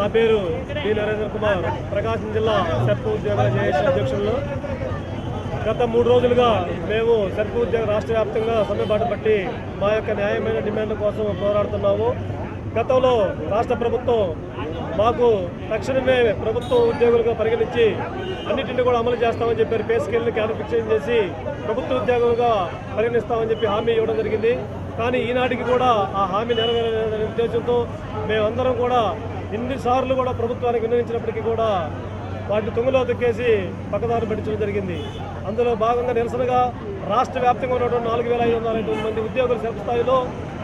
నా పేరు బి నరేంద్ర కుమార్. ప్రకాశం జిల్లా సర్పు ఉద్యోగుల జేఏసీ అధ్యక్షులు గత మూడు రోజులుగా మేము సర్పు ఉద్యోగ రాష్ట్ర వ్యాప్తంగా సమ్మెబాటు పట్టి మా యొక్క న్యాయమైన డిమాండ్ల కోసం పోరాడుతున్నాము. గతంలో రాష్ట్ర ప్రభుత్వం మాకు తక్షణమే ప్రభుత్వ ఉద్యోగులుగా పరిగణించి అన్నింటినీ కూడా అమలు చేస్తామని చెప్పారు. పే స్కేల్ని క్యాలిఫికేషన్ చేసి ప్రభుత్వ ఉద్యోగులుగా పరిగణిస్తామని చెప్పి హామీ ఇవ్వడం జరిగింది. కానీ ఈనాటికి కూడా ఆ హామీ నెరవేరలేదనే ఉద్దేశంతో మేమందరం కూడా ఎన్నిసార్లు కూడా ప్రభుత్వానికి విన్నవించినప్పటికీ కూడా వాటిని తుంగలో తొక్కేసి పక్కదారి పట్టించడం జరిగింది. అందులో భాగంగా నిరసనగా రాష్ట్ర వ్యాప్తంగా ఉన్నటువంటి నాలుగు వేల ఐదు వందల ఐదు మంది ఉద్యోగులు శిల్ప స్థాయిలో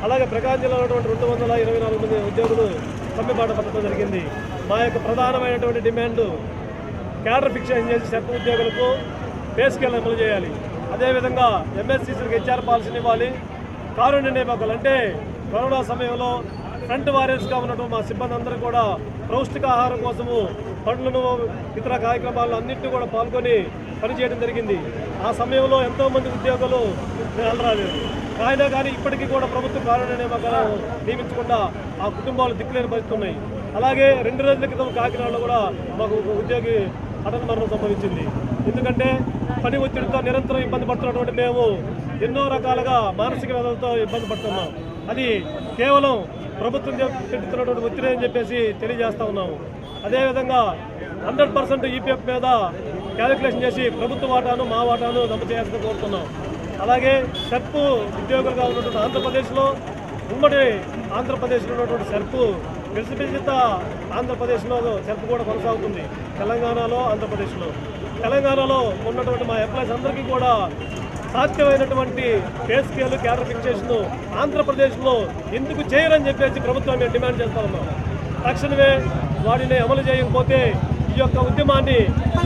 అలాగే ప్రకాశం జిల్లాలో ఉన్నటువంటి రెండు వందల ఇరవై నాలుగు మంది ఉద్యోగులు సమ్మెపాట పట్టడం జరిగింది. మా యొక్క ప్రధానమైనటువంటి డిమాండ్ క్యాడర్ ఫిక్సేషన్ చేసి శిల్ప ఉద్యోగులకు పే స్కేల్ అమలు చేయాలి. అదేవిధంగా ఎంఎస్సీసీలకు హెచ్ఆర్ పాలసీని ఇవ్వాలి. కారుణ్య నియామకాలు అంటే కరోనా సమయంలో ఫ్రంట్ వారియర్స్గా ఉన్నటువంటి మా సిబ్బంది అందరూ కూడా పౌష్టికాహారం కోసము పండ్లను ఇతర కార్యక్రమాల్లో అన్నింటినీ కూడా పాల్గొని పనిచేయడం జరిగింది. ఆ సమయంలో ఎంతోమంది ఉద్యోగులు రాలేదు అయినా కానీ ఇప్పటికీ కూడా ప్రభుత్వ కారుణ్య నియామకాలు నియమించకుండా ఆ కుటుంబాలు దిక్కులేని పరిస్థితి ఉన్నాయి. అలాగే రెండు రోజుల క్రితం కాకినాడలో కూడా మాకు ఒక ఉద్యోగి హఠాన్ మరణం సంభవించింది. ఎందుకంటే పని ఒత్తిడితో నిరంతరం ఇబ్బంది పడుతున్నటువంటి మేము ఎన్నో రకాలుగా మానసిక వ్యధలతో ఇబ్బంది పడుతున్నాం. అది కేవలం ప్రభుత్వం పెట్టుతున్నటువంటి ఒత్తిడి అని చెప్పేసి తెలియజేస్తా ఉన్నాము. అదేవిధంగా హండ్రెడ్ పర్సెంట్ ఈపీఎఫ్ మీద క్యాలిక్యులేషన్ చేసి ప్రభుత్వ వాటాను మా వాటాను జమ చేయాల్సింది కోరుతున్నాం. అలాగే సెర్ప్ ఉద్యోగులుగా ఉన్నటువంటి ఆంధ్రప్రదేశ్లో ఉమ్మడి ఆంధ్రప్రదేశ్లో ఉన్నటువంటి సెర్ప్ విశ్వవిజిత ఆంధ్రప్రదేశ్లో సెర్ప్ కూడా కొనసాగుతుంది. తెలంగాణలో ఆంధ్రప్రదేశ్లో. తెలంగాణలో ఉన్నటువంటి మా ఎంప్లాయీస్ అందరికీ కూడా సాధ్యమైనటువంటి పే స్కేల్ క్యాడర్ ఫిక్సేషన్ ఆంధ్రప్రదేశ్లో ఎందుకు చేయరని చెప్పేసి ప్రభుత్వం మేము డిమాండ్ చేస్తా ఉన్నాం. తక్షణమే వాటిని అమలు చేయకపోతే ఈ యొక్క ఉద్యమాన్ని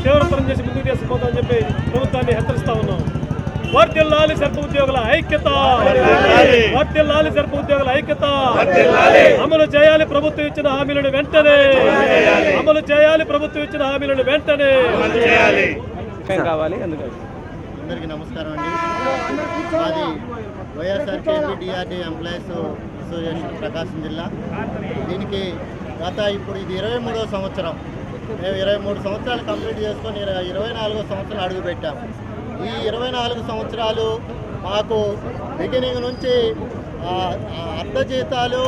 తీవ్రతరం చేసి ముందుకు తీసుకుపోతామని చెప్పి ప్రభుత్వాన్ని హెచ్చరిస్తా ఉన్నాం. వర్తిల్లాలి సర్ప ఉద్యోగుల ఐక్యత. వర్తిల్లాలి సర్ప ఉద్యోగుల ఐక్యత. అమలు చేయాలి ప్రభుత్వం ఇచ్చిన హామీలను వెంటనే. అమలు చేయాలి ప్రభుత్వం ఇచ్చిన హామీలను వెంటనే. కావాలి అందుకని. అందరికీ నమస్కారం అండి. మాది YSR KP DRD employees association Prakasam జిల్లా. దీనికి గత ఇప్పుడు ఇది ఇరవై మూడవ సంవత్సరం. మేము ఇరవై మూడు సంవత్సరాలు కంప్లీట్ చేసుకొని ఇరవై నాలుగో సంవత్సరం అడుగుపెట్టాము ఈ ఇరవై నాలుగు సంవత్సరాలు మాకు బిగినింగ్ నుంచి ఆ, అర్ధ జీతాలు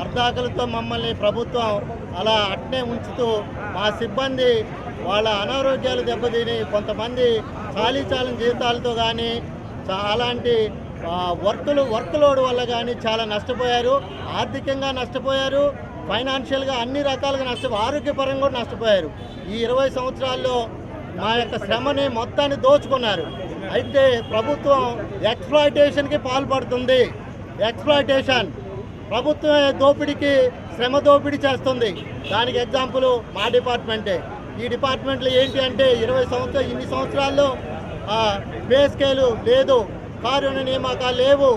అర్ధాకలతో మమ్మల్ని ప్రభుత్వం అలా అట్నే ఉంచుతూ మా సిబ్బంది వాళ్ళ అనారోగ్యాలు దెబ్బతిని కొంతమంది ఖాళీ చాలని జీతాలతో కానీ అలాంటి వర్కులు వర్క్ లోడ్ వల్ల కానీ చాలా నష్టపోయారు. ఆర్థికంగా నష్టపోయారు. ఫైనాన్షియల్గా అన్ని రకాలుగా నష్టపో ఆరోగ్యపరంగా కూడా నష్టపోయారు. ఈ ఇరవై సంవత్సరాల్లో మా యొక్క శ్రమని మొత్తాన్ని దోచుకున్నారు. అయితే ప్రభుత్వం ఎక్స్ప్లాయిటేషన్కి పాల్పడుతుంది. ఎక్స్ప్లాయిటేషన్. ప్రభుత్వమే దోపిడీకి శ్రమ దోపిడీ చేస్తుంది. దానికి ఎగ్జాంపుల్ మా డిపార్ట్మెంటే. ఈ డిపార్ట్మెంట్లో ఏంటి అంటే ఇరవై సంవత్సరాలు ఇన్ని సంవత్సరాల్లో పే స్కేలు లేదు కారుణ నియామకాలు లేవు.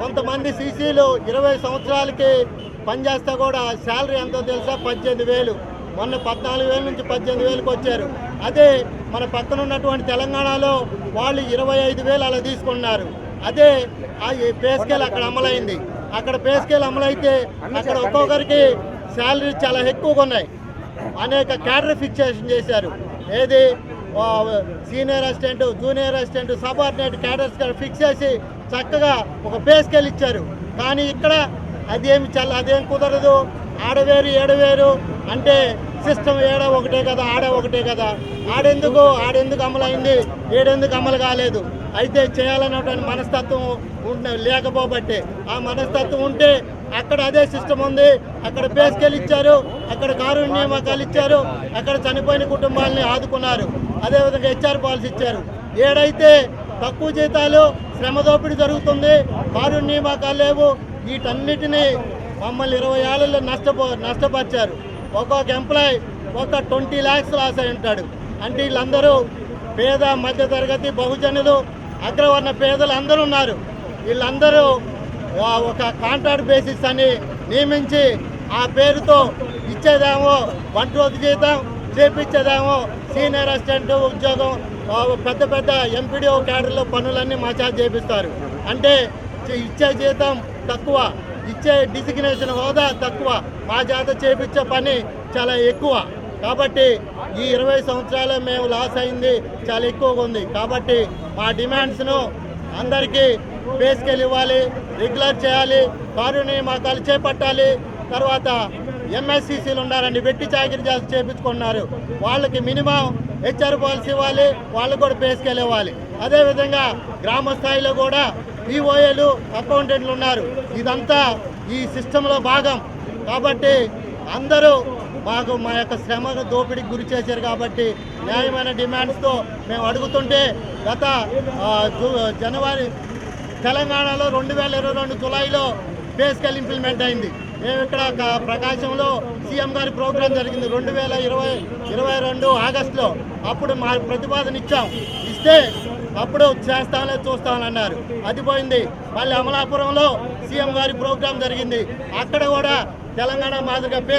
కొంతమంది సీసీలు ఇరవై సంవత్సరాలకి పనిచేస్తే కూడా శాలరీ ఎంతో తెలుసా? పద్దెనిమిది వేలు. మొన్న పద్నాలుగు వేల నుంచి పద్దెనిమిది వేలకు వచ్చారు. అదే మన పక్కన ఉన్నటువంటి తెలంగాణలో వాళ్ళు ఇరవై ఐదు వేలు అలా తీసుకున్నారు. అదే ఆ పే స్కేల్ అక్కడ అమలైంది. అక్కడ పే స్కేల్ అమలైతే అక్కడ ఒక్కొక్కరికి శాలరీ చాలా ఎక్కువగా ఉన్నాయి. అనేక క్యాడర్ ఫిక్సేషన్ చేశారు. ఏది? Senior assistant junior assistant subordinate cadres fix చేసి చక్కగా ఒక పే స్కేల్ ఇచ్చారు కానీ ఇక్కడ అదేమి చల్ల అదేం కుదరదు. ఆడవేరు ఏడవేరు అంటే సిస్టమ్ ఏడ ఒకటే కదా ఆడ ఒకటే కదా. ఆడెందుకు? ఆడెందుకు అమలైంది? ఏడెందుకు అమలు కాలేదు? అయితే చేయాలన్నటువంటి మనస్తత్వం ఉండ లేకపోబట్టే ఆ మనస్తత్వం ఉంటే అక్కడ అదే సిస్టమ్ ఉంది. అక్కడ పేస్కెళ్ళి ఇచ్చారు. అక్కడ కారుణ్య నియామకాలు ఇచ్చారు. అక్కడ చనిపోయిన కుటుంబాలని ఆదుకున్నారు. అదేవిధంగా హెచ్ఆర్ పాలసీ ఇచ్చారు. ఏడైతే తక్కువ జీతాలు శ్రమ దోపిడీ జరుగుతుంది కారుణ్య నియామకాలు లేవు వీటన్నిటినీ మమ్మల్ని ఇరవై ఏళ్ళలో నష్టపో నష్టపరిచారు. ఒక్కొక్క ఎంప్లాయ్ ఒక ట్వంటీ ల్యాక్స్ లాస్ అయి ఉంటాడు. అంటే వీళ్ళందరూ పేద మధ్యతరగతి బహుజనులు అగ్రవర్ణ పేదలు అందరూ ఉన్నారు. వీళ్ళందరూ ఒక కాంట్రాక్ట్ బేసిస్ అని నియమించి ఆ పేరుతో ఇచ్చేదేమో వంట రోజు జీతం చేపించేదేమో సీనియర్ అసిస్టెంట్ ఉద్యోగం పెద్ద పెద్ద ఎంపీడీఓ క్యాడర్లో పనులన్నీ మా చేత చేపిస్తారు. అంటే ఇచ్చే జీతం తక్కువ ఇచ్చే డిసిగ్నేషన్ హోదా తక్కువ మా చేత చేపించే పని చాలా ఎక్కువ. కాబట్టి ఈ ఇరవై సంవత్సరాలు మేము లాస్ అయింది చాలా ఎక్కువగా ఉంది. కాబట్టి మా డిమాండ్స్ను అందరికీ బేస్కెళ్ళి ఇవ్వాలి రెగ్యులర్ చేయాలి కారు నియామకాలు చేపట్టాలి. తర్వాత ఎంఎస్సిసిలు ఉన్నారండి వెట్టి చాకరీ చేసి చేపించుకున్నారు వాళ్ళకి మినిమం హెచ్ఆర్ పాలసీ ఇవ్వాలి వాళ్ళకు కూడా బేస్కెళ్ళి ఇవ్వాలి. అదేవిధంగా గ్రామ స్థాయిలో కూడా ఈఓఏలు అకౌంటెంట్లు ఉన్నారు. ఇదంతా ఈ సిస్టంలో భాగం. కాబట్టి అందరూ మాకు మా యొక్క శ్రమను దోపిడీకి గురి చేశారు కాబట్టి న్యాయమైన డిమాండ్స్తో మేము అడుగుతుంటే గత జనవరి తెలంగాణలో రెండు వేల ఇరవై రెండు జులైలో బేసికల్ ఇంప్లిమెంట్ అయింది. మేము ఇక్కడ ప్రకాశంలో సీఎం గారి ప్రోగ్రాం జరిగింది రెండు వేల ఇరవై ఇరవై రెండు ఆగస్టులో. అప్పుడు మా ప్రతిపాదన ఇచ్చాం. ఇస్తే అప్పుడు చేస్తామని చూస్తామని అన్నారు. అది పోయింది. మళ్ళీ అమలాపురంలో సీఎం గారి ప్రోగ్రాం జరిగింది. అక్కడ కూడా తెలంగాణ మాదిరిగా పే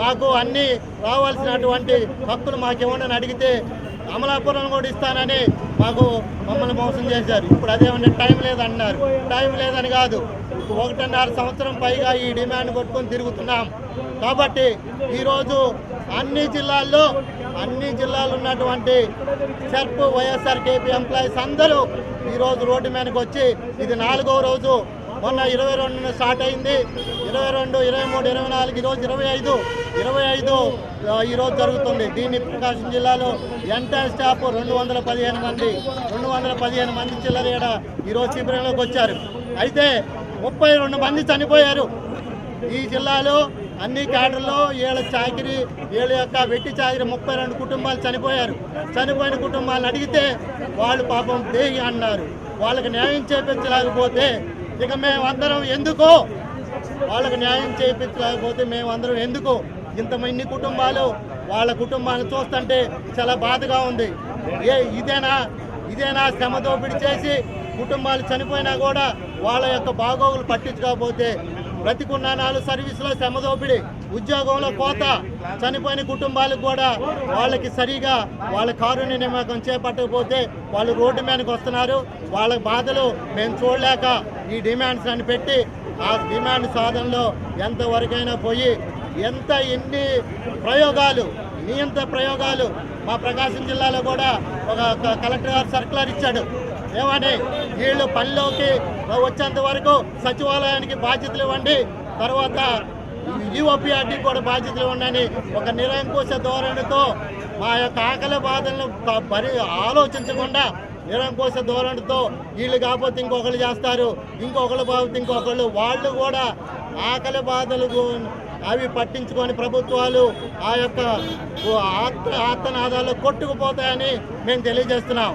మాకు అన్నీ రావాల్సినటువంటి హక్కులు మాకు ఇవ్వండి అని అడిగితే అమలాపురం కూడా ఇస్తానని మాకు మమ్మల్ని మోసం చేశారు. ఇప్పుడు అదేమంటే టైం లేదన్నారు. టైం లేదని కాదు. ఒకటిన్నర సంవత్సరం పైగా ఈ డిమాండ్ కొట్టుకొని తిరుగుతున్నాం. కాబట్టి ఈరోజు అన్ని జిల్లాల్లో అన్ని జిల్లాలు ఉన్నటువంటి సెర్ప్ వైఎస్ఆర్ కేపీ ఎంప్లాయీస్ అందరూ ఈరోజు రోడ్డు మీదకి వచ్చి ఇది నాలుగో రోజు మొన్న ఇరవై రెండున స్టార్ట్ అయింది. ఇరవై రెండు ఇరవై మూడు ఇరవై నాలుగు ఈరోజు ఇరవై ఐదు. ఇరవై ఐదు ఈరోజు జరుగుతుంది. దీన్ని ప్రకాశం జిల్లాలో ఎంటైర్ స్టాఫ్ రెండు వందల పదిహేను మంది రెండు వందల పదిహేను మంది చిల్లర ఈడ ఈరోజు శిబిరంలోకి వచ్చారు. అయితే ముప్పై రెండు మంది చనిపోయారు. ఈ జిల్లాలో అన్ని క్యాడర్లో ఏళ్ళ చాకిరి ఏళ్ళ యొక్క వెట్టి చాకిరి ముప్పై రెండు కుటుంబాలు చనిపోయారు. చనిపోయిన కుటుంబాలను అడిగితే వాళ్ళు పాపం దేహి అన్నారు. వాళ్ళకి న్యాయం చేపించలేకపోతే ఇక మేమందరం ఎందుకు? వాళ్ళకు న్యాయం చేయించలేకపోతే మేమందరం ఎందుకు? ఇంతమంది కుటుంబాలు వాళ్ళ కుటుంబాన్ని చూస్తుంటే చాలా బాధగా ఉంది. ఏ ఇదేనా? ఇదేనా? శ్రమ దోపిడీ చేసి కుటుంబాలు చనిపోయినా కూడా వాళ్ళ యొక్క బాగోగులు పట్టించుకోకపోతే బ్రతికున్నానాలు సర్వీసులో శ్రమ దోపిడీ. ఉద్యోగంలో కోత చనిపోయిన కుటుంబాలకు కూడా వాళ్ళకి సరిగా వాళ్ళ కారుణ్య నియామకం చేపట్టకపోతే వాళ్ళు రోడ్డు మీదకి వస్తున్నారు. వాళ్ళ బాధలు మేము చూడలేక ఈ డిమాండ్స్ అని పెట్టి ఆ డిమాండ్ సాధనలో ఎంతవరకైనా పోయి ఎంత ఎన్ని ప్రయోగాలు నియంత ప్రయోగాలు మా ప్రకాశం జిల్లాలో కూడా ఒక కలెక్టర్ గారు సర్కులర్ ఇచ్చాడు. ఏమని? వీళ్ళు పనిలోకి వచ్చేంత వరకు సచివాలయానికి బాధ్యతలు ఇవ్వండి. తర్వాత యుఓపిఆర్టీ కూడా బాధ్యతలు ఉన్నాయని ఒక నిరంకుశ ధోరణితో మా యొక్క ఆకలి బాధలను పరి ఆలోచించకుండా నిరంకుశ ధోరణితో వీళ్ళు కాకపోతే ఇంకొకరు చేస్తారు ఇంకొకరు కాకపోతే ఇంకొకళ్ళు. వాళ్ళు కూడా ఆకలి బాధలు అవి పట్టించుకొని ప్రభుత్వాలు ఆ యొక్క ఆత్మ ఆత్మనాదాలు కొట్టుకుపోతాయని మేము తెలియజేస్తున్నాం.